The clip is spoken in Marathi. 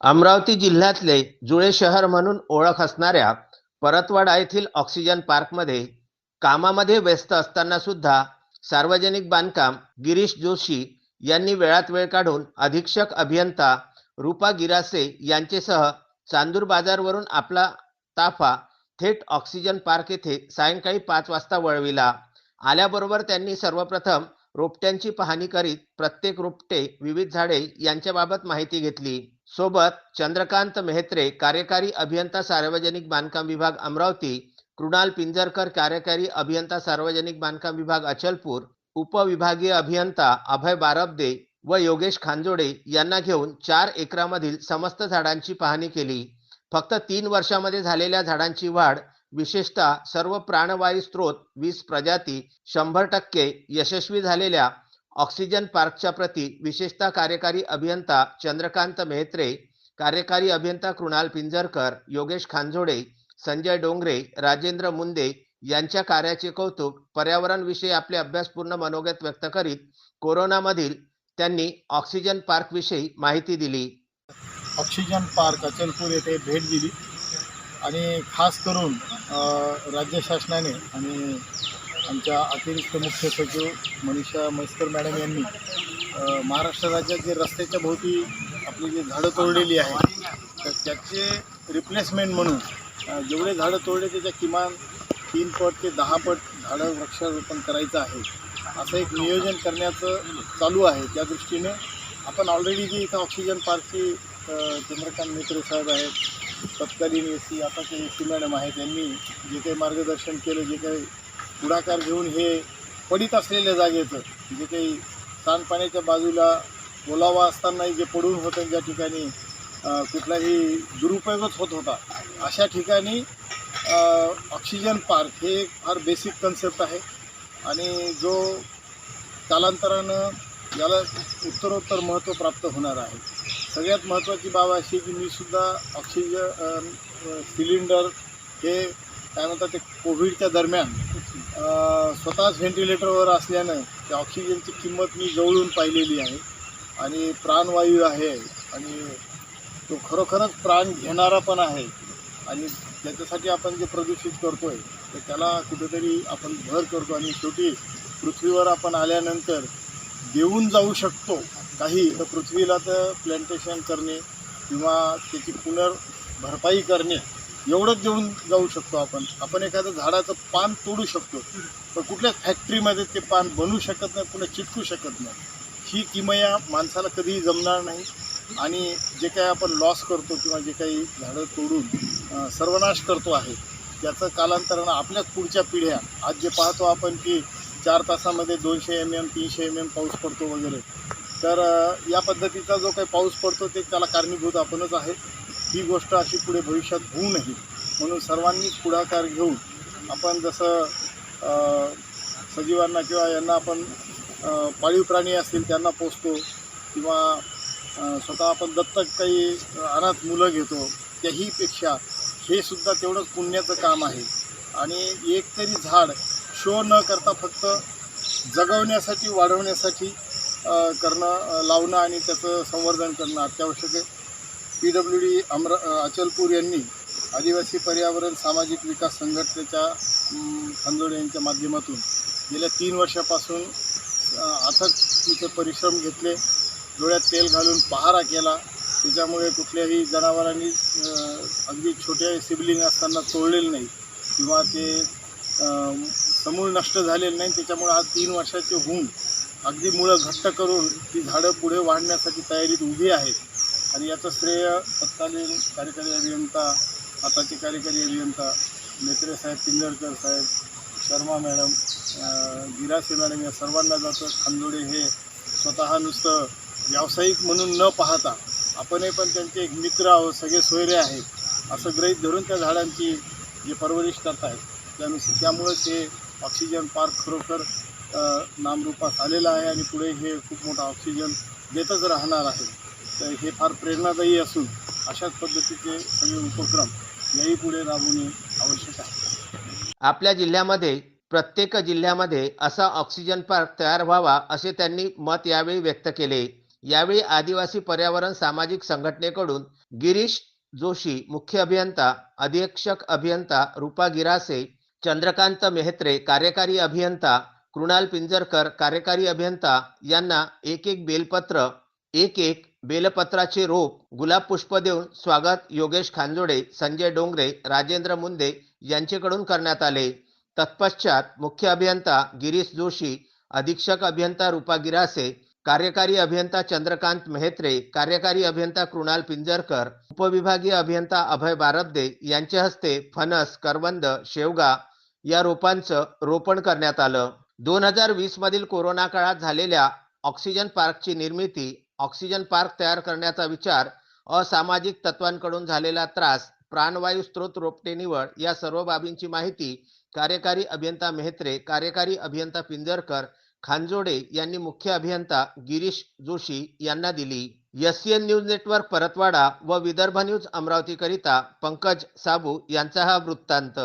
अमरावती जिल्ह्यातले जुळे शहर म्हणून ओळख असणाऱ्या परतवाडा येथील ऑक्सिजन पार्कमध्ये कामामध्ये व्यस्त असताना सुद्धा सार्वजनिक बांधकाम गिरीश जोशी यांनी वेळात वेळ काढून अधीक्षक अभियंता रूपा गिरासे यांचेसह चांदूर बाजारवरून आपला ताफा थेट ऑक्सिजन पार्क येथे सायंकाळी पाच वाजता वळविला. आल्याबरोबर त्यांनी सर्वप्रथम रोपट्यांची पाहणी करीत प्रत्येक रोपटे विविध झाडे यांच्याबाबत माहिती घेतली. सोबत चंद्रकांत मेहत्रे कार्यकारी अभियंता सार्वजनिक बांधकाम विभाग अमरावती कृणाल पिंजरकर कार्यकारी अभियंता सार्वजनिक बांधकाम विभाग अचलपूर उपविभागीय अभियंता अभय बारबदे व योगेश खांजोडे यांना घेऊन चार एकरामधील समस्त झाडांची पाहणी केली. फक्त तीन वर्षामध्ये झालेल्या झाडांची वाढ विशेषतः सर्व प्राणवायू स्रोत वीस प्रजाती शंभर टक्के यशस्वी झालेल्या ऑक्सिजन पार्कच्या प्रती विशेषतः कार्यकारी अभियंता चंद्रकांत मेहत्रे कार्यकारी अभियंता कृणाल पिंजरकर योगेश खांजोडे संजय डोंगरे राजेंद्र मुंदे यांच्या कार्याचे कौतुक पर्यावरणविषयी आपले अभ्यासपूर्ण मनोगत व्यक्त करीत कोरोनामधील त्यांनी ऑक्सिजन पार्कविषयी माहिती दिली. ऑक्सिजन पार्क अचलपूर येथे भेट दिली आणि खास करून राज्य शासनाने आणि आमच्या अतिरिक्त मुख्य सचिव मनीषा म्हैसकर मॅडम यांनी महाराष्ट्र राज्यात जे रस्त्याच्या भोवती आपली जी झाडं तोडलेली आहेत तर त्याचे रिप्लेसमेंट म्हणून जेवढे झाडं तोडले त्याच्या किमान तीन पट ते दहा पट झाडं वृक्षारोपण करायचं आहे. असं एक नियोजन करण्याचं चालू आहे. त्या दृष्टीने आपण ऑलरेडी जी इथं ऑक्सिजन पार्कची चंद्रकांत मित्र साहेब आहेत तत्कालीन ए सी आता ए सी मॅडम आहेत यांनी जे काही मार्गदर्शन केलं जे काही पुढाकार घेऊन हे पडित असलेल्या जागेचं जे काही सांडपाण्याच्या बाजूला ओलावा असतानाही जे पडून होतं ज्या ठिकाणी कुठलाही दुरुपयोगच होत होता अशा ठिकाणी ऑक्सिजन पार्क हे एक फार बेसिक कन्सेप्ट आहे. आणि जो कालांतरानं याला उत्तरोत्तर महत्त्व प्राप्त होणार आहे. सगळ्यात महत्त्वाची बाब अशी की मी सुद्धा ऑक्सिजन सिलेंडर हे काय म्हणतात ते कोविडच्या दरम्यान स्वतःच व्हेंटिलेटरवर असल्यानं त्या ऑक्सिजनची किंमत मी जवळून पाहिलेली आहे. आणि प्राणवायू आहे. आणि तो खरोखरच प्राण घेणारा पण आहे. आणि त्याच्यासाठी आपण जे प्रदूषित करतो आहे तर त्याला कुठेतरी आपण भर करतो. आणि शेवटी पृथ्वीवर आपण आल्यानंतर देऊन जाऊ शकतो काही. तर पृथ्वीला तर प्लॅन्टेशन करणे किंवा त्याची पुनर्भरपाई करणे एवढंच देऊन जाऊ शकतो आपण. आपण एखादं झाडाचं पान तोडू शकतो. पण कुठल्याच फॅक्टरीमध्ये ते पान बनवू शकत नाही पुन्हा चिटकू शकत नाही. ही किमया माणसाला कधीही जमणार नाही. आणि जे काही आपण लॉस करतो किंवा जे काही झाडं तोडून सर्वनाश करतो आहे त्याचं कालांतरानं आपल्याच पुढच्या पिढ्या आज जे पाहतो आपण की चार तासामध्ये दोनशे एम एम तीनशे एम एम पाऊस पडतो वगैरे तर या पद्धतीचा जो काही पाऊस पडतो ते त्याला कारणीभूत आपणच आहे. ही गोष्ट अशी पुढे भविष्यात होऊ नये. म्हणून सर्वांनी पुढाकार घेऊन आपण जसं सजीवांना किंवा यांना आपण पाळीव प्राणी असतील त्यांना पोचतो किंवा स्वतः आपण दत्तक काही अनाथ मुलं घेतो त्याहीपेक्षा हे सुद्धा तेवढंच पुण्याचं काम आहे. आणि एक तरी झाड शो न करता फक्त जगवण्यासाठी वाढवण्यासाठी करणं लावणं आणि त्याचं संवर्धन करणं अत्यावश्यक आहे. पी डब्ल्यू डी अमरा अचलपूर यांनी आदिवासी पर्यावरण सामाजिक विकास संघटनेच्या खंजोडे यांच्या माध्यमातून गेल्या तीन वर्षापासून अथक तिथे परिश्रम घेतले डोळ्यात तेल घालून पहारा केला. त्याच्यामुळे कुठल्याही जनावरांनी अगदी छोटे सिबलिंग असताना तोडलेलं नाही किंवा ते समूळ नष्ट झालेलं नाही. त्याच्यामुळे आज तीन वर्षाचे होऊन अगदी मुळं घट्ट करून ती झाडं पुढे वाढण्यासाठी तयारीत उभी आहेत आणि याचं श्रेय तत्कालीन कार्यकारी अभियंता आताचे कार्यकारी अभियंता मेत्रे साहेब पिंजळकर साहेब शर्मा मॅडम गिरासे मॅडम या सर्वांना जातं. खांदोडे हे स्वतः नुसतं व्यावसायिक म्हणून न पाहता आपणही पण त्यांचे एक मित्र आहोत सगळे सोयरे आहेत असं गृहीत धरून त्या झाडांची जे परवरिश करत आहेत त्यानुसार त्यामुळेच हे ऑक्सिजन पार्क खरोखर नामरूपास आलेलं आहे आणि पुढे हे खूप मोठा ऑक्सिजन देतच राहणार आहे. तर हे फार प्रेरणादायी असून अशाच पद्धतीचे सगळे उपक्रम याही पुढे राबवणे आवश्यक आहे. आपल्या जिल्ह्यामध्ये प्रत्येक जिल्ह्यामध्ये असा ऑक्सिजन पार्क तयार व्हावा असे त्यांनी मत यावेळी व्यक्त केले. यावेळी आदिवासी पर्यावरण सामाजिक संघटनेकडून गिरीश जोशी मुख्य अभियंता अधीक्षक अभियंता रुपा गिरासे चंद्रकांत मेहत्रे कार्यकारी अभियंता कृणाल पिंजरकर कार्यकारी अभियंता यांना एक एक बेलपत्र एक एक बेलपत्राचे रोप गुलाब पुष्प देऊन स्वागत योगेश खांजोडे संजय डोंगरे राजेंद्र मुंदे यांचेकडून करण्यात आले. तत्पश्चात मुख्य अभियंता गिरीश जोशी अधीक्षक अभियंता रुपा गिरासे कार्यकारी अभियंता चंद्रकांत मेहत्रे कार्यकारी अभियंता कृणाल पिंजरकर उपविभागीय अभियंता अभय बारबदे यांच्या हस्ते फणस करवंद शेवगा या रोपांचं रोपण करण्यात आलं. दोन हजार वीस मधील कोरोना काळात झालेल्या ऑक्सिजन पार्कची निर्मिती ऑक्सिजन पार्क तयार करण्याचा विचार असामाजिक तत्वांकडून झालेला त्रास प्राणवायू स्त्रोत रोपटे निवड या सर्व बाबींची माहिती कार्यकारी अभियंता मेहत्रे कार्यकारी अभियंता पिंजरकर खांजोडे यांनी मुख्य अभियंता गिरीश जोशी यांना दिली. एन न्यूज नेटवर्क परतवाडा व विदर्भ न्यूज अमरावती करिता पंकज साबू यांचा हा वृत्तांत.